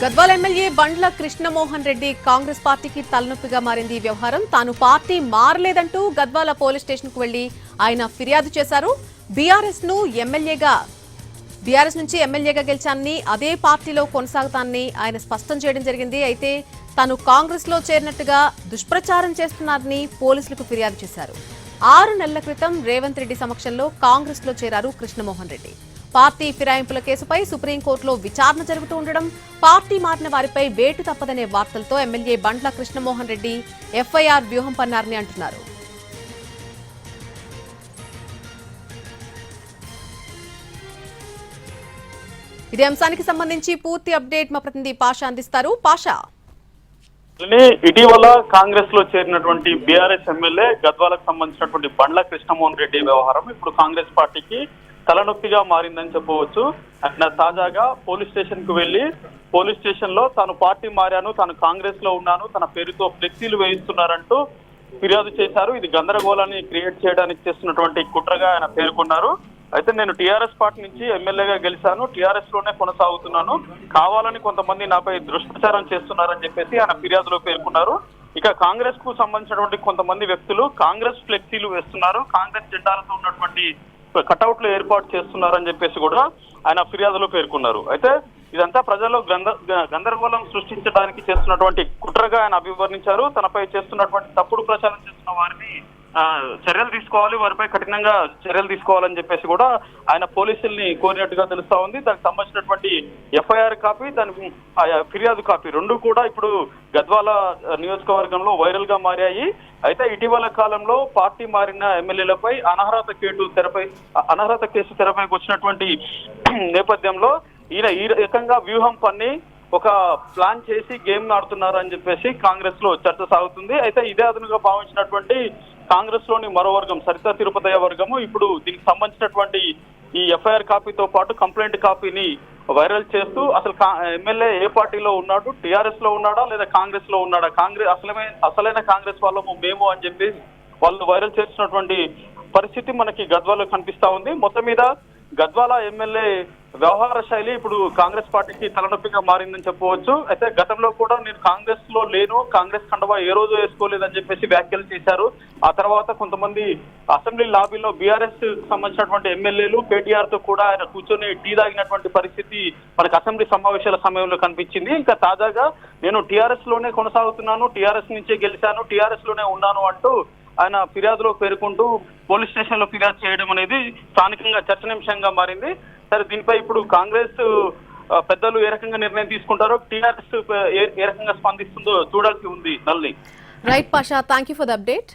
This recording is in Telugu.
గద్వాల ఎమ్మెల్యే బండ్ల కృష్ణమోహన్ రెడ్డి కాంగ్రెస్ పార్టీకి తలనొప్పిగా మారింది ఈ వ్యవహారం. తాను పార్టీ మారలేదంటూ గద్వాల పోలీస్ స్టేషన్కు వెళ్ళి ఆయన ఫిర్యాదు చేశారు. బీఆర్ఎస్ను ఎమ్మెల్యేగా బీఆర్ఎస్ నుంచి ఎమ్మెల్యేగా గెలిచానని అదే పార్టీలో కొనసాగుతానని ఆయన స్పష్టం చేయడం జరిగింది. అయితే తాను కాంగ్రెస్లో చేరినట్టుగా దుష్ప్రచారం చేస్తున్నారని పోలీసులకు ఫిర్యాదు చేశారు. ఆరు నెలల క్రితం రేవంత్ రెడ్డి సమక్షంలో కాంగ్రెస్లో చేరారు కృష్ణమోహన్ రెడ్డి. పార్టీ ఫిరాయింపుల కేసుపై సుప్రీంకోర్టులో విచారణ జరుగుతూ ఉండడం పార్టీ మారిన వారిపై వేటు తప్పదనే వార్తలతో ఎమ్మెల్యే బండ్ల కృష్ణమోహన్ రెడ్డి ఎఫ్ఐఆర్ వ్యూహం పన్నారని అంటున్నారు. ఇదే అంశానికి సంబంధించి పూర్తి అప్డేట్ మా ప్రతినిధి పాష అందిస్తారు. పాషా. ఇటీవల కాంగ్రెస్లో చేరినటువంటి బీఆర్ఎస్ ఎమ్మెల్యే గద్వాలకు సంబంధించినటువంటి బండ్ల కృష్ణమోహన్ రెడ్డి వ్యవహారం ఇప్పుడు కాంగ్రెస్ పార్టీకి తలనొప్పిగా మారిందని చెప్పవచ్చు. ఆయన తాజాగా పోలీస్ స్టేషన్కు వెళ్ళి పోలీస్ స్టేషన్లో తాను పార్టీ మారాను తాను కాంగ్రెస్లో ఉన్నాను తన పేరుతో ఫ్లెక్సీలు వేయిస్తున్నారంటూ ఫిర్యాదు చేశారు. ఇది గందరగోళాన్ని క్రియేట్ చేయడానికి చేస్తున్నటువంటి కుట్రగా ఆయన పేర్కొన్నారు. అయితే నేను టీఆర్ఎస్ పార్టీ నుంచి ఎమ్మెల్యేగా గెలిచాను. టీఆర్ఎస్లోనే కొనసాగుతున్నాను. కావాలని కొంతమంది నాపై దుష్ప్రచారం చేస్తున్నారని చెప్పేసి ఆయన ఫిర్యాదులో పేర్కొన్నారు. ఇక కాంగ్రెస్కు సంబంధించినటువంటి కొంతమంది వ్యక్తులు కాంగ్రెస్ ఫ్లెక్సీలు వేస్తున్నారు. కాంగ్రెస్ జెండాలతో ఉన్నటువంటి కటౌట్లు ఏర్పాటు చేస్తున్నారని చెప్పేసి కూడా ఆయన ఫిర్యాదులో పేర్కొన్నారు. అయితే ఇదంతా ప్రజల్లో గంద గందరగోళం సృష్టించడానికి చేస్తున్నటువంటి కుట్రగా ఆయన అభివర్ణించారు. తనపై చేస్తున్నటువంటి తప్పుడు ప్రచారం చేస్తున్న వారిని ఆ, చర్యలు తీసుకోవాలి వారిపై కఠినంగా చర్యలు తీసుకోవాలని చెప్పేసి కూడా ఆయన పోలీసుల్ని కోరినట్టుగా తెలుస్తా ఉంది. దానికి సంబంధించినటువంటి ఎఫ్ఐఆర్ కాపీ దాని ఫిర్యాదు కాపీ రెండు కూడా ఇప్పుడు గద్వాల నియోజకవర్గంలో వైరల్గా మారాయి. అయితే ఇటీవల కాలంలో పార్టీ మారిన ఎమ్మెల్యేలపై అనర్హత కేటు తెరపై అనర్హత కేసు తెరపైకి వచ్చినటువంటి నేపథ్యంలో ఈయన ఈ రకంగా వ్యూహం పన్ని ఒక ప్లాన్ చేసి గేమ్ ఆడుతున్నారు అని చెప్పేసి కాంగ్రెస్లో చర్చ సాగుతుంది. అయితే ఇదే అదునుగా భావించినటువంటి కాంగ్రెస్లోని మరో వర్గం సరితా తిరుపతయ్య వర్గము ఇప్పుడు దీనికి సంబంధించినటువంటి ఈ ఎఫ్ఐఆర్ కాపీతో పాటు కంప్లైంట్ కాపీని వైరల్ చేస్తూ అసలు కా- ఎమ్మెల్యే ఏ పార్టీలో ఉన్నాడు? టీఆర్ఎస్లో ఉన్నాడా? లేదా కాంగ్రెస్లో ఉన్నాడా? కాంగ్రెస్ అసలమే అసలైన కాంగ్రెస్ వాళ్ళము మేము అని చెప్పి వాళ్ళు వైరల్ చేస్తున్నటువంటి పరిస్థితి మనకి గద్వాలో కనిపిస్తా ఉంది. మొత్తం మీద గద్వాల ఎమ్మెల్యే వ్యవహార శైలి ఇప్పుడు కాంగ్రెస్ పార్టీకి తలనొప్పిగా మారిందని చెప్పవచ్చు. అయితే గతంలో కూడా నేను కాంగ్రెస్లో లేను కాంగ్రెస్ కండవా ఏ రోజు వేసుకోలేదని చెప్పేసి వ్యాఖ్యలు చేశారు. ఆ తర్వాత కొంతమంది అసెంబ్లీ లాబీలో బీఆర్ఎస్ సంబంధించినటువంటి ఎమ్మెల్యేలు కేటీఆర్తో కూడా ఆయన కూర్చొని టీ తాగినటువంటి పరిస్థితి మనకు అసెంబ్లీ సమావేశాల సమయంలో కనిపించింది. ఇంకా తాజాగా నేను టీఆర్ఎస్లోనే కొనసాగుతున్నాను టీఆర్ఎస్ నుంచే గెలిచాను టీఆర్ఎస్లోనే ఉన్నాను అంటూ ఆయన ఫిర్యాదులో పేర్కొంటూ పోలీస్ స్టేషన్లో ఫిర్యాదు చేయడం అనేది స్థానికంగా చర్చనీయాంశంగా మారింది. సరే దీనిపై ఇప్పుడు కాంగ్రెస్ పెద్దలు ఏ రకంగా నిర్ణయం తీసుకుంటారో టీఆర్ఎస్ ఏ ఏ రకంగా స్పందిస్తుందో చూడాల్సి ఉంది నల్లి right Pasha thank you for the update